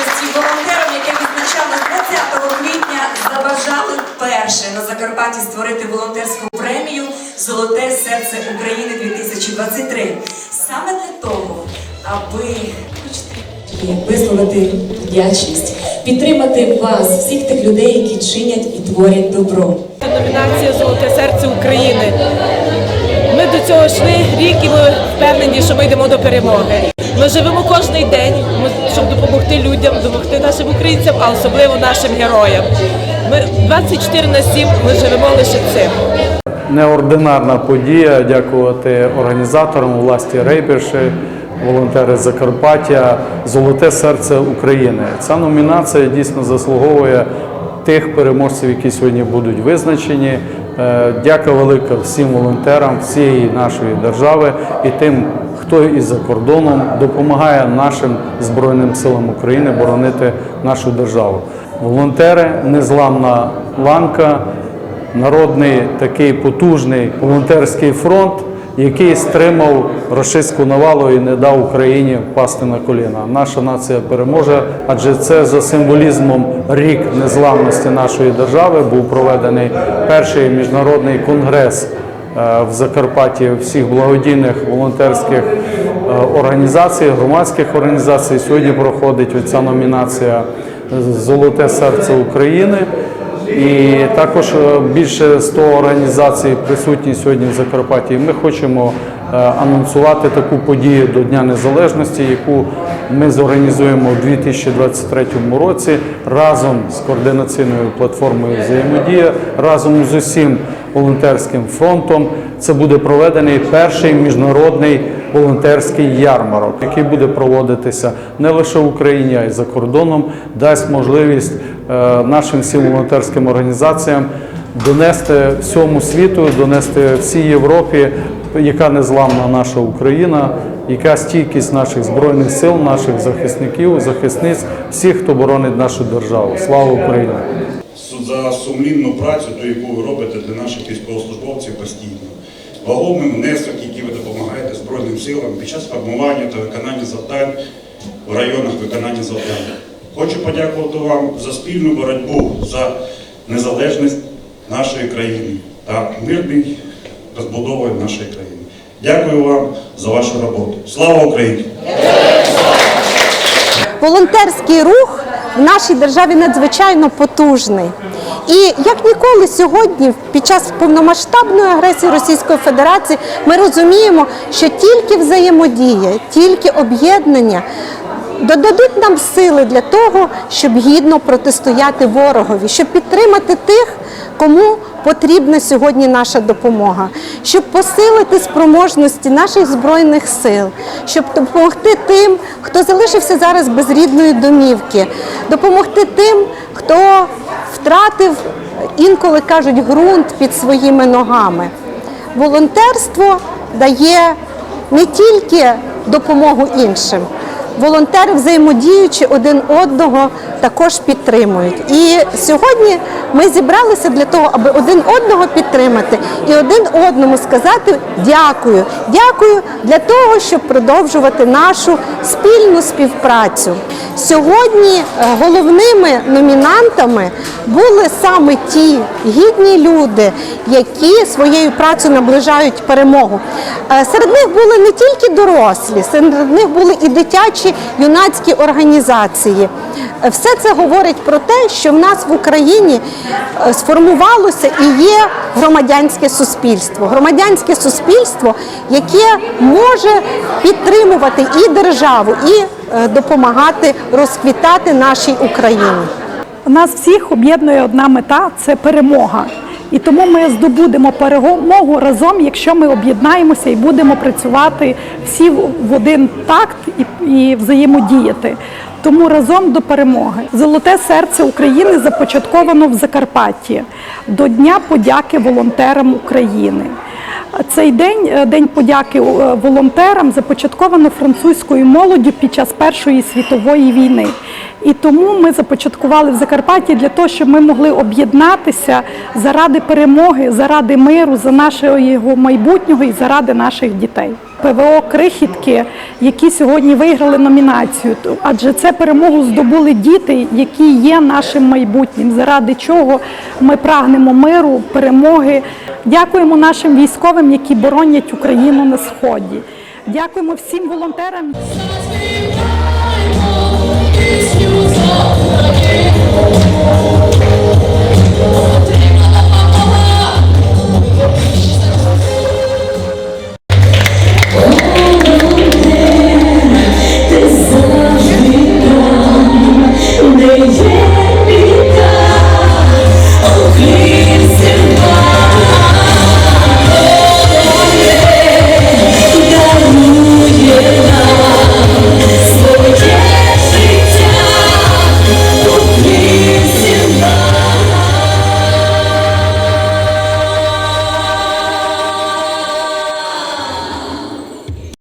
вдячності волонтерам, які відзначали 20 квітня, забажали вперше на Закарпатті створити волонтерську премію Золоте серце України 2023. Саме для того, аби висловити вдячність, підтримати вас, всіх тих людей, які чинять і творять добро. Номінація Золоте серце України. Ми до цього йшли рік і ми впевнені, що ми йдемо до перемоги. Ми живемо кожен день, ми- щоб допомогти людям, допомогти нашим українцям, а особливо нашим героям. Ми 24 на 7 ми живемо лише цим. Неординарна подія. Дякувати організаторам власті Рейберши, волонтери Закарпаття, Золоте серце України. Ця номінація дійсно заслуговує тих переможців, які сьогодні будуть визначені. Е, Дяка велика всім волонтерам всієї нашої держави і тим, хто і за кордоном допомагає нашим Збройним силам України боронити нашу державу. Волонтери незламна ланка народний такий потужний волонтерський фронт, який стримав рашистську навалу і не дав Україні впасти на коліна. Наша нація переможе, адже це за символізмом рік незламності нашої держави був проведений перший міжнародний конгрес в Закарпатті всіх благодійних волонтерських е, організацій, громадських організацій. Сьогодні проходить ця номінація Золоте серце України. І також е, більше 100 організацій присутні сьогодні в Закарпатті. Ми хочемо е, анонсувати таку подію до Дня Незалежності, яку ми зорганізуємо у 2023 році разом з координаційною платформою Взаємодія, разом з усім волонтерським фронтом. Це буде проведений перший міжнародний волонтерський ярмарок, який буде проводитися не лише в Україні, а й за кордоном, дасть можливість е, нашим всім волонтерським організаціям донести всьому світу, донести всій Європі, яка незламна наша Україна, яка стійкість наших збройних сил, наших захисників, захисниць, всіх, хто боронить нашу державу. Слава Україні! За сумлінну працю, ту, яку ви робите для наших військовослужбовців постійно. Вагомий внесок, який ви допомагаєте Збройним силам під час формування та виконання завдань в районах виконання завдань. Хочу подякувати вам за спільну боротьбу за незалежність нашої країни та мирний розбудову нашої країни. Дякую вам за вашу роботу. Слава Україні! волонтерський рух в нашій державі надзвичайно потужний. І як ніколи сьогодні, під час повномасштабної агресії Російської Федерації, ми розуміємо, що тільки взаємодія, тільки об'єднання додадуть нам сили для того, щоб гідно протистояти ворогові, щоб підтримати тих, кому потрібна сьогодні наша допомога, щоб посилити спроможності наших збройних сил, щоб допомогти тим, хто залишився зараз без рідної домівки, допомогти тим, хто втратив інколи кажуть ґрунт під своїми ногами. Волонтерство дає не тільки допомогу іншим. Волонтери, взаємодіючи один одного, також підтримують. І сьогодні ми зібралися для того, аби один одного підтримати і один одному сказати дякую. Дякую для того, щоб продовжувати нашу спільну співпрацю. Сьогодні е, головними номінантами були саме ті гідні люди, які своєю працею наближають перемогу. Е, Серед них були не тільки дорослі, серед них були і дитячі юнацькі організації. Все це говорить про те, що в нас в Україні е, сформувалося і є громадянське суспільство. Громадянське суспільство, яке може підтримувати і державу, і е, допомагати розквітати нашій Україні. Нас всіх об'єднує одна мета це перемога. І тому ми здобудемо перемогу разом, якщо ми об'єднаємося і будемо працювати всі в один такт і, і взаємодіяти. Тому разом до перемоги. Золоте серце України започатковано в Закарпатті до Дня подяки волонтерам України. Цей день, е, день подяки е, волонтерам, започатковано французькою молоддю під час Першої світової війни. І тому ми започаткували в Закарпатті для того, щоб ми могли об'єднатися заради перемоги, заради миру, за нашого його майбутнього і заради наших дітей. ПВО Крихітки, які сьогодні виграли номінацію. Адже це перемогу здобули діти, які є нашим майбутнім, заради чого ми прагнемо миру, перемоги. Дякуємо нашим військовим, які боронять Україну на сході. Дякуємо всім волонтерам. Thank you.